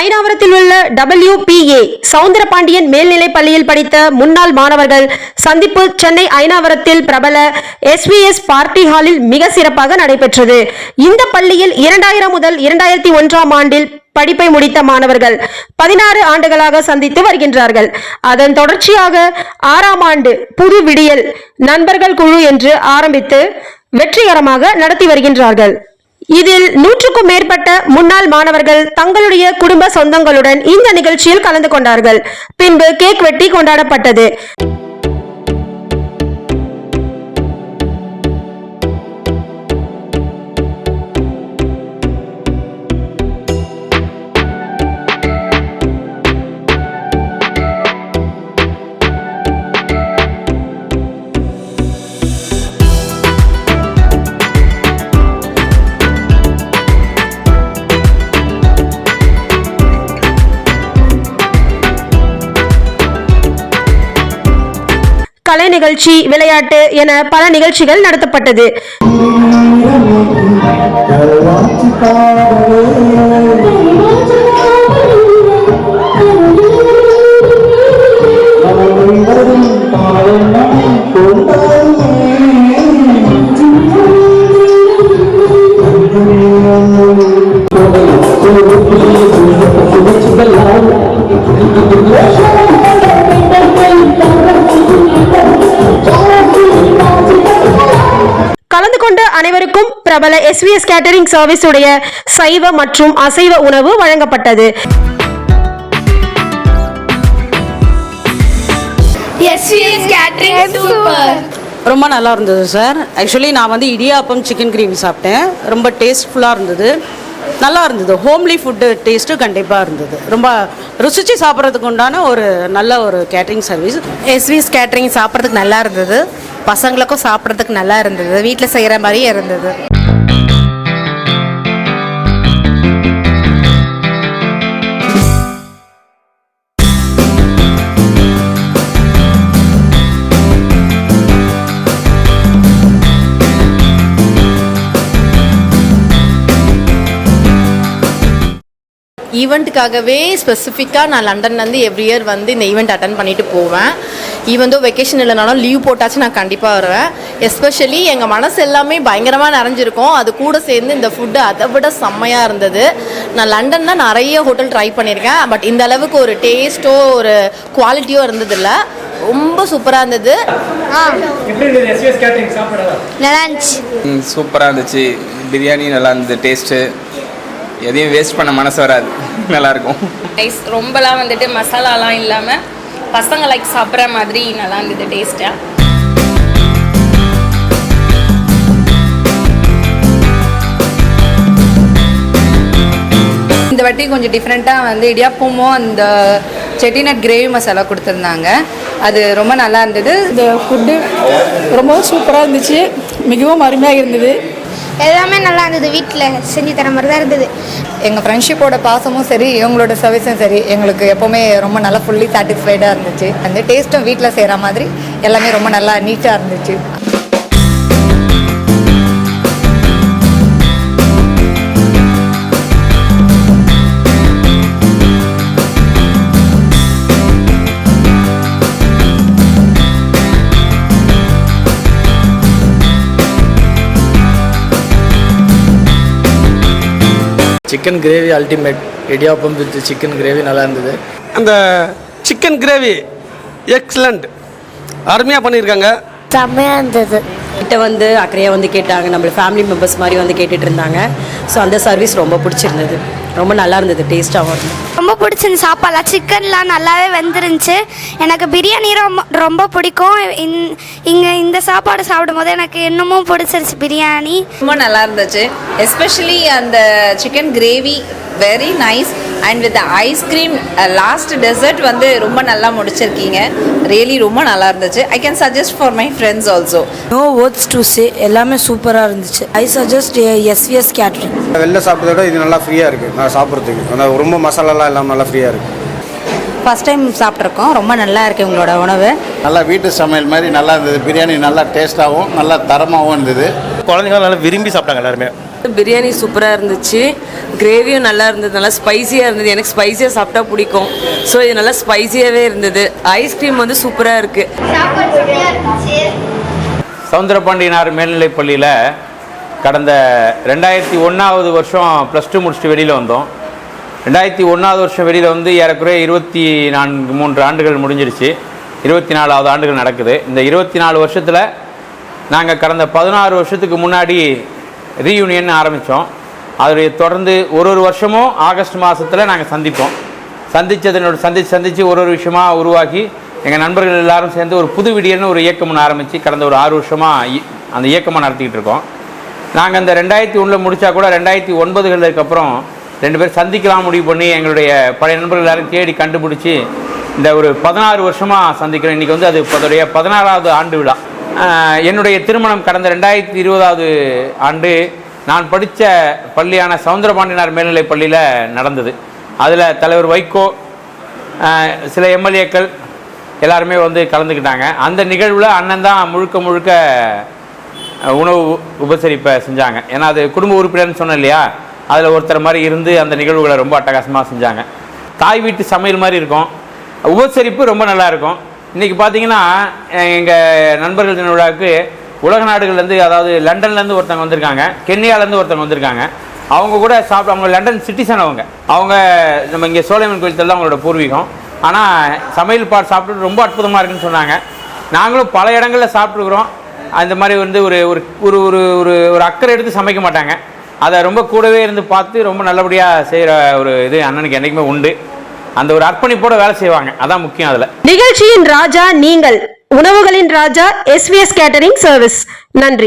ஐநாவரத்தில் உள்ள W BA Soundarapandian மேல்நிலைப் பள்ளியில் படித்த முன்னாள் மாணவர்கள் சந்திப்பு சென்னை ஐநாவரத்தில் பிரபல எஸ்விஎஸ் பார்ட்டி ஹாலில் மிக சிறப்பாக நடைபெற்றது. இந்த பள்ளியில் இரண்டாயிரம் முதல் இரண்டாயிரத்தி ஒன்றாம் ஆண்டில் படிப்பை முடித்த மாணவர்கள் பதினாறு ஆண்டுகளாக சந்தித்து வருகின்றார்கள். அதன் தொடர்ச்சியாக ஆறாம் ஆண்டு புது விடியல் நண்பர்கள் குழு என்று ஆரம்பித்து வெற்றிகரமாக நடத்தி வருகின்றார்கள். இதில் நூற்றுக்கும் மேற்பட்ட முன்னாள் மாணவர்கள் தங்களுடைய குடும்ப சொந்தங்களுடன் இந்த நிகழ்ச்சியில் கலந்து கொண்டார்கள். பின்பு கேக் வெட்டி கொண்டாடப்பட்டது. நிகழ்ச்சி விளையாட்டு என பல நிகழ்ச்சிகள் நடத்தப்பட்டது. கொண்ட அனைவருக்கும் பிரபல எஸ்விஎஸ் கேட்டரிங் சர்வீஸ் உடைய சைவ மற்றும் அசைவ உணவு வழங்கப்பட்டது. Catering Super. ரொம்ப நல்லா இருந்தது சார் ஆக்சுவலி நான் வந்து இடியாப்பம் சிக்கன் கிரேவி சாப்பிட்டேன். ரொம்ப டேஸ்ட்ஃபுல்லாக இருந்தது. நல்லா இருந்தது. ஹோம்லி ஃபுட்டு டேஸ்ட்டு கண்டிப்பாக இருந்தது. ரொம்ப ருசிச்சு சாப்பிட்றதுக்கு உண்டான ஒரு நல்ல ஒரு கேட்ரிங் சர்வீஸ் எஸ்விஎஸ் கேட்ரிங் சாப்பிட்றதுக்கு நல்லா இருந்தது. பசங்களுக்கும் சாப்பிட்றதுக்கு நல்லா இருந்தது. வீட்டில் செய்கிற மாதிரியே இருந்தது. ஈவெண்ட்டுக்காகவே ஸ்பெசிஃபிக்காக நான் லண்டன்லேருந்து எவ்ரி இயர் வந்து இந்த ஈவெண்ட் அட்டன் பண்ணிட்டு போவேன். ஈவன் தோ வெக்கேஷன் இல்லைனாலும் லீவ் போட்டாச்சு நான் கண்டிப்பாக வருவேன். எஸ்பெஷலி எங்கள் மனசு எல்லாமே பயங்கரமாக நிறைஞ்சிருக்கும். அது கூட சேர்ந்து இந்த ஃபுட்டு அதை விட செம்மையாக இருந்தது. நான் லண்டனில் நிறைய ஹோட்டல் ட்ரை பண்ணியிருக்கேன். பட் இந்த அளவுக்கு ஒரு டேஸ்ட்டோ ஒரு குவாலிட்டியோ இருந்ததில்ல. ரொம்ப சூப்பராக இருந்தது. நல்லா இருந்துச்சு. சூப்பராக இருந்துச்சு. பிரியாணி நல்லா இருந்தது டேஸ்ட்டு எதையும் வேஸ்ட் பண்ண மனசு வராது. நல்லாயிருக்கும் நைஸ் ரொம்பலாம் வந்துட்டு மசாலாலாம் இல்லாமல் பசங்க லைக் சாப்பிட்ற மாதிரி நல்லா இருந்தது டேஸ்ட்டாக இந்த வாட்டி கொஞ்சம் டிஃப்ரெண்ட்டாக வந்து இடியாப்பமும் அந்த செட்டிநட் கிரேவி மசாலா கொடுத்துருந்தாங்க. அது ரொம்ப நல்லா இருந்தது இந்த ஃபுட்டு ரொம்ப சூப்பராக இருந்துச்சு. மிகவும் அருமையாக இருந்தது. எல்லாமே நல்லா இருந்தது. வீட்டில் செஞ்சு தர மாதிரி தான் இருந்தது. எங்கள் ஃப்ரெண்ட்ஷிப்போட பாசமும் சரி இவங்களோட சர்வீஸும் சரி எங்களுக்கு எப்போவுமே ரொம்ப நல்லா ஃபுல்லி சாட்டிஸ்ஃபைடாக இருந்துச்சு. அந்த டேஸ்ட்டும் வீட்டில் செய்கிற மாதிரி எல்லாமே ரொம்ப நல்லா நீட்டாக இருந்துச்சு. Chicken gravy ultimate idiyappam with chicken gravy நல்லா இருந்தது. அந்த சிக்கன் கிரேவி எக்ஸலண்ட் அருமையாக பண்ணியிருக்காங்க. செம்மையாக இருந்தது. கிட்ட வந்து அக்கறையாக வந்து கேட்டாங்க. நம்மள ஃபேமிலி மெம்பர்ஸ் மாதிரி வந்து கேட்டுட்டு இருந்தாங்க. ஸோ அந்த சர்வீஸ் ரொம்ப பிடிச்சிருந்தது. ரொம்ப நல்லா இருந்தது டேஸ்ட்டாகவும் இருந்தது ரொம்ப பிடிச்சிருந்து சாப்பாடுலாம் சிக்கன்லாம் நல்லாவே வெந்துருந்துச்சு. எனக்கு பிரியாணி ரொம்ப ரொம்ப பிடிக்கும். இந்- இங்கே இந்த சாப்பாடு சாப்பிடும்போது எனக்கு இன்னமும் பிடிச்சிருச்சு பிரியாணி. ரொம்ப நல்லா இருந்துச்சு எஸ்பெஷலி அந்த chicken gravy very nice and with ice cream last dessert வந்து ரொம்ப நல்லா முடிச்சிருக்கீங்க. ரியலி ரொம்ப நல்லா இருந்துச்சு I can suggest for my friends also no words to say எல்லாமே சூப்பராக இருந்துச்சு. ஐ சஜஸ்ட் எஸ்விஎஸ் கேட்ரிங் வெளில சாப்பிட்டதை விட இது நல்லா ஃப்ரீயாக இருக்குது சாப்பிட்றதுக்கு. அந்த ரொம்ப மசாலாலாம் இல்லாமல் நல்லா ஃப்ரீயாக இருக்குது ஃபஸ்ட் டைம் சாப்பிட்ருக்கோம். ரொம்ப நல்லா இருக்கு உங்களோட உணவு. நல்லா வீட்டு சமையல் மாதிரி நல்லா இருந்தது. பிரியாணி நல்லா டேஸ்ட்டாகவும் நல்லா தரமாகவும் இருந்தது. குழந்தைங்க நல்லா விரும்பி சாப்பிட்டாங்க எல்லாருமே. பிரியாணி சூப்பராக இருந்துச்சு. கிரேவியும் நல்லா இருந்தது. நல்லா ஸ்பைசியாக இருந்தது. எனக்கு ஸ்பைசியாக சாப்பிட்டா பிடிக்கும். ஸோ இது நல்லா ஸ்பைசியாகவே இருந்தது. ஐஸ்கிரீம் வந்து சூப்பராக இருக்குது சவுந்தரபாண்டியனார் மேல்நிலைப் பள்ளியில் கடந்த ரெண்டாயிரத்தி ஒன்றாவது வருஷம் ப்ளஸ் டூ முடிச்சுட்டு வெளியில் வந்தோம். ரெண்டாயிரத்தி ஒன்றாவது வருஷம் வெளியில் வந்து ஏறக்குறைய இருபத்தி நான்கு மூன்று ஆண்டுகள் முடிஞ்சிருச்சு. இருபத்தி நாலாவது ஆண்டுகள் நடக்குது. இந்த இருபத்தி நாலு வருஷத்தில் நாங்கள் கடந்த பதினாறு வருஷத்துக்கு முன்னாடி ரீயூனியன் ஆரம்பித்தோம் அதனுடைய தொடர்ந்து ஒரு ஒரு வருஷமும் ஆகஸ்ட் மாதத்தில் நாங்கள் சந்திப்போம். சந்தித்ததனோட சந்தித்து சந்தித்து ஒரு ஒரு விஷயமாக உருவாக்கி எங்கள் நண்பர்கள் எல்லாரும் சேர்ந்து ஒரு புது விடியல்னு ஒரு இயக்கம் ஒன்று ஆரம்பித்து கடந்த ஒரு ஆறு வருஷமாக அந்த இயக்கமாக நடத்திக்கிட்டு இருக்கோம். நாங்கள் அந்த ரெண்டாயிரத்தி ஒன்றில் முடித்தா கூட ரெண்டாயிரத்தி ஒன்பதுகளுக்கு அப்புறம் ரெண்டு பேரும் சந்திக்கலாம் முடிவு பண்ணி எங்களுடைய பழைய நண்பர்கள் எல்லாரும் தேடி கண்டுபிடிச்சி இந்த ஒரு பதினாறு வருஷமாக சந்திக்கிறோம். இன்றைக்கி வந்து அது அதோடைய பதினாறாவது ஆண்டு விழா. என்னுடைய திருமணம் கடந்த ரெண்டாயிரத்தி இருபதாவது ஆண்டு நான் படித்த பள்ளியான சவுந்தரபாண்டியனார் மேல்நிலைப் பள்ளியில் நடந்தது. அதில் தலைவர் வைகோ சில எம்எல்ஏக்கள் எல்லாருமே வந்து கலந்துக்கிட்டாங்க. அந்த நிகழ்வில் அண்ணன் தான் முழுக்க முழுக்க உணவு உபசரிப்பை செஞ்சாங்க. ஏன்னா அது குடும்ப உறுப்பினர்னு சொன்னேன் இல்லையா? அதில் ஒருத்தர் மாதிரி இருந்து அந்த நிகழ்வுகளை ரொம்ப அட்டகாசமாக செஞ்சாங்க. தாய் வீட்டு சமையல் மாதிரி இருக்கும். உபசரிப்பு ரொம்ப நல்லா இருக்கும். இன்றைக்கி பார்த்தீங்கன்னா எங்கள் நண்பர்கள் தின விழாவுக்கு உலக நாடுகள்லேருந்து அதாவது லண்டன்லேருந்து ஒருத்தவங்க வந்திருக்காங்க. கென்னியாலேருந்து ஒருத்தவங்க வந்திருக்காங்க. அவங்க கூட சாப்பிட்டு அவங்க லண்டன் சிட்டிசன் அவங்க. அவங்க நம்ம இங்கே சோலைமன் கோயில் தான் அவங்களோட பூர்வீகம். ஆனால் சமையல் பாட் சாப்பிட்டு ரொம்ப அற்புதமாக இருக்குன்னு சொன்னாங்க. நாங்களும் பல இடங்களில் சாப்பிட்ருக்குறோம் அந்த மாதிரி வந்து ஒரு ஒரு ஒரு ஒரு ஒரு ஒரு அக்கறை எடுத்து சமைக்க மாட்டாங்க. அதை ரொம்ப கூடவே இருந்து பார்த்து ரொம்ப நல்லபடியாக செய்கிற ஒரு இது அண்ணனுக்கு என்றைக்குமே உண்டு. அந்த ஒரு அர்ப்பணிப்போட வேலை செய்வாங்க. அதான் முக்கியம் அதில். நிகழ்ச்சியின் ராஜா நீங்கள் உணவுகளின் ராஜா S V S catering service நன்றி.